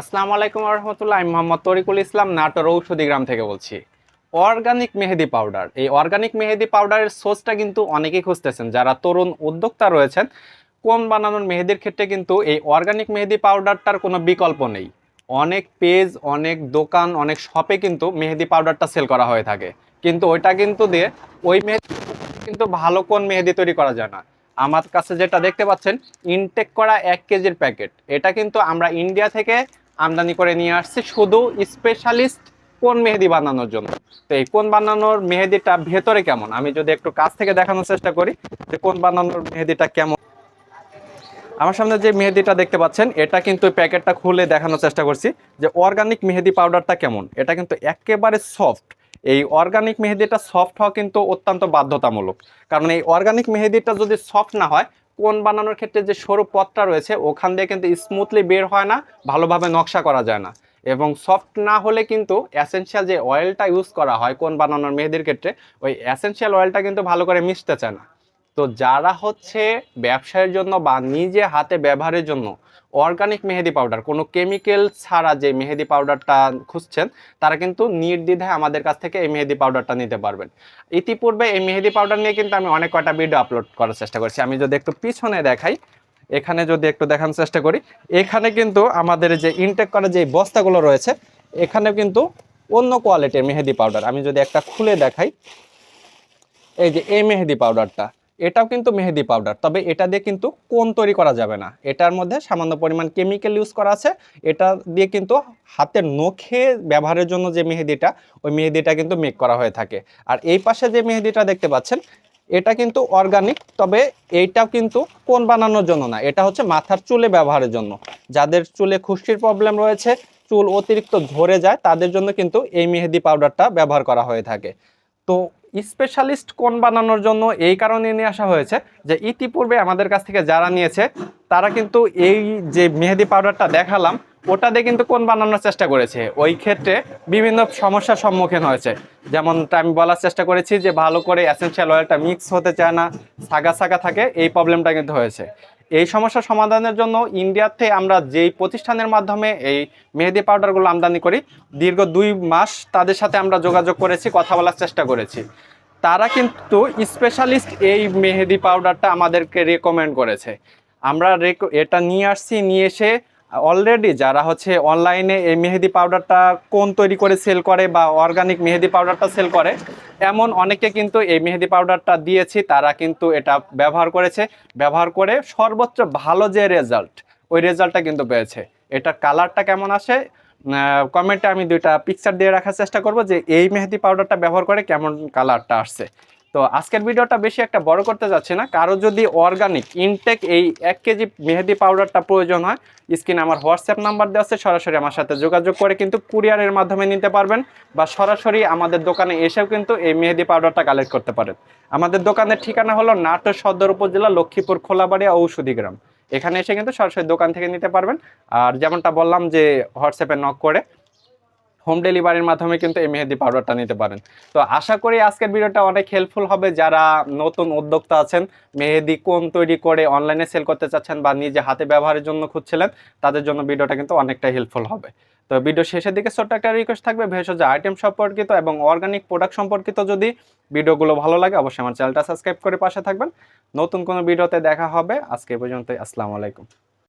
আসসালামু আলাইকুম রহমতুল্লাহ, আমি মোহাম্মদ তরিকুল ইসলাম, নাটোর ঔষধি গ্রাম থেকে বলছি। অর্গানিক মেহেদি পাউডার, এই অর্গানিক মেহেদি পাউডারের সোর্সটা কিন্তু অনেকেই খুঁজতেছেন, যারা তরুণ উদ্যোক্তা রয়েছেন কোন বানানোর মেহেদির ক্ষেত্রে কিন্তু এই অর্গানিক মেহেদি পাউডারটার কোনো বিকল্প নেই। অনেক পেজ, অনেক দোকান, অনেক শপে কিন্তু মেহেদি পাউডারটা সেল করা হয়ে থাকে। কিন্তু ওইটা কিন্তু দিয়ে ওই মেহেদি কিন্তু ভালো কোন মেহেদি তৈরি করা যায় না। আমার কাছে যেটা দেখতে পাচ্ছেন ইনটেক করা এক কেজির প্যাকেট। এটা কিন্তু আমরা ইন্ডিয়া থেকে আমদানি করে নিয়ে আসছি শুধু স্পেশালিস্ট কোন মেহেদি বানানোর জন্য। তো এই কোন বানানোর মেহেদিটা ভেতরে কেমন? আমি যদি একটু কাছ থেকে দেখানোর চেষ্টা করি যে কোন বানানোর মেহেদিটা কেমন। আমার সামনে যে মেহেদিটা দেখতে পাচ্ছেন, এটা কিন্তু প্যাকেটটা খুলে দেখানোর চেষ্টা করছি যে অর্গানিক মেহেদি পাউডারটা কেমন। এটা কিন্তু একেবারে সফট এই অর্গানিক মেহেদিটা সফট হওয়া কিন্তু অত্যন্ত বাধ্যতামূলক। কারণ এই অর্গানিক মেহেদিটা যদি সফট না হয় কোন বানানোর ক্ষেত্রে যে সরু পথটা রয়েছে, ওখান দিয়ে কিন্তু স্মুথলি বের হয় না, ভালোভাবে নকশা করা যায় না। এবং সফট না হলে কিন্তু অ্যাসেন্সিয়াল যে অয়েলটা ইউজ করা হয় কোন বানানোর মেয়েদের ক্ষেত্রে, ওই অ্যাসেন্সিয়াল অয়েলটা কিন্তু ভালো করে মিশতে চায় না। তো যারা হচ্ছে ব্যবসায়ের জন্য বা নিজে হাতে ব্যবহারের জন্য অর্গানিক মেহেদি পাউডার কোনো কেমিক্যাল ছাড়া যে মেহেদি পাউডারটা খুঁজছেন, তারা কিন্তু নির্দ্বিধায় আমাদের কাছ থেকে এই মেহেদি পাউডারটা নিতে পারবেন। ইতিপূর্বে এই মেহেদি পাউডার নিয়ে কিন্তু আমি অনেক কয়টা ভিডিও আপলোড করার চেষ্টা করছি। আমি যদি একটু পিছনে দেখাই, এখানে যদি একটু দেখানোর চেষ্টা করি, এখানে কিন্তু আমাদের যে ইনটেক করা যে বস্তাগুলো রয়েছে এখানে কিন্তু অন্য কোয়ালিটির মেহেদি পাউডার আমি যদি একটা খুলে দেখাই, এই যে এই মেহেদি পাউডারটা এটাও কিন্তু মেহেদি পাউডার তবে এটা দিয়ে কিন্তু কোন তৈরি করা যাবে না। এটার মধ্যে সামান্য পরিমাণ কেমিক্যাল ইউজ করা আছে। এটা দিয়ে কিন্তু হাতের নখে ব্যবহারের জন্য যে মেহেদিটা, ওই মেহেদিটা কিন্তু মেক করা হয়ে থাকে। আর এই পাশে যে মেহেদিটা দেখতে পাচ্ছেন, এটা কিন্তু অর্গানিক তবে এইটাও কিন্তু কোন বানানোর জন্য না, এটা হচ্ছে মাথার চুলে ব্যবহারের জন্য। যাদের চুলে খুশকির প্রবলেম রয়েছে, চুল অতিরিক্ত ঝরে যায়, তাদের জন্য কিন্তু এই মেহেদি পাউডারটা ব্যবহার করা হয়ে থাকে। তো স্পেশালিস্ট কোন বানানোর জন্য এই কারণে নিয়ে আসা হয়েছে যে ইতিপূর্বে আমাদের কাছ থেকে যারা নিয়েছে, তারা কিন্তু এই যে মেহেদি পাউডারটা দেখালাম ওটা দিয়ে কিন্তু কোন বানানোর চেষ্টা করেছে? ওই ক্ষেত্রে বিভিন্ন সমস্যার সম্মুখীন হয়েছে। যেমনটা আমি বলার চেষ্টা করেছি যে ভালো করে অ্যাসেন্সিয়াল অয়েলটা মিক্স হতে চায় না, সাগা সাগা থাকে, এই প্রবলেমটা কিন্তু হয়েছে। এই সমস্যা সমাধানের জন্য ইন্ডিয়াতে আমরা যেই প্রতিষ্ঠানের মাধ্যমে এই মেহেদি পাউডারগুলো আমদানি করি, দীর্ঘ দুই মাস তাদের সাথে আমরা যোগাযোগ করেছি, কথা বলার চেষ্টা করেছি। তারা কিন্তু স্পেশালিস্ট এই মেহেদি পাউডারটা আমাদেরকে রেকমেন্ড করেছে। আমরা এটা নিয়ে আসছি, নিয়ে এসে অলরেডি যারা হচ্ছে অনলাইনে এই মেহেদি পাউডারটা কোন তৈরি করে সেল করে বা অর্গানিক মেহেদি পাউডারটা সেল করে, এমন অনেকে কিন্তু এই মেহেদি পাউডারটা দিয়েছি, তারা কিন্তু এটা ব্যবহার করেছে। ব্যবহার করে সর্বোচ্চ ভালো যে রেজাল্ট ওই রেজাল্টটা কিন্তু পেয়েছে। এটার কালারটা কেমন আসে? কমেন্টে আমি দুইটা পিকচার দিয়ে রাখার চেষ্টা করব যে এই মেহেদি পাউডারটা ব্যবহার করে কেমন কালারটা আসছে। তো আজকের ভিডিওটা বেশি একটা বড় করতে যাচ্ছি না। কারও যদি অর্গানিক ইনটেক এই এক কেজি মেহেদি পাউডারটা প্রয়োজন হয় স্ক্রিনে আমার হোয়াটসঅ্যাপ নাম্বার দেওয়া আছে, সরাসরি আমার সাথে যোগাযোগ করে কিন্তু কুরিয়ারের মাধ্যমে নিতে পারবেন বা সরাসরি আমাদের দোকানে এসেও কিন্তু এই মেহেদি পাউডারটা কালেক্ট করতে পারেন। আমাদের দোকানের ঠিকানা হলো নাটোর সদর উপজেলা লক্ষ্মীপুর খোলাবাড়িয়া ঔষধি গ্রাম। এখানে এসে কিন্তু সরাসরি দোকান থেকে নিতে পারবেন। আর যেমনটা বললাম যে হোয়াটসঅ্যাপে নক করে হোম ডেলিভারির মাধ্যমে কিন্তু এই মেহেদি পাউডারটা নিতে পারেন। তো আশা করি আজকের ভিডিওটা অনেক হেল্পফুল হবে। যারা নতুন উদ্যোক্তা আছেন, মেহেদি কোন তৈরি করে অনলাইনে সেল করতে চাচ্ছেন বা নিজে হাতে ব্যবহারের জন্য খুঁজছিলেন, তাদের জন্য ভিডিওটা কিন্তু অনেকটা হেল্পফুল হবে। তো ভিডিও শেষের দিকে ছোট্ট একটা রিকোয়েস্ট থাকবে, ভেষজ আইটেম সম্পর্কিত এবং অর্গানিক প্রোডাক্ট সম্পর্কিত যদি ভিডিওগুলো ভালো লাগে, অবশ্যই আমার চ্যানেলটা সাবস্ক্রাইব করে পাশে থাকবেন। নতুন কোনো ভিডিওতে দেখা হবে। আজকে পর্যন্ত আসসালামু আলাইকুম।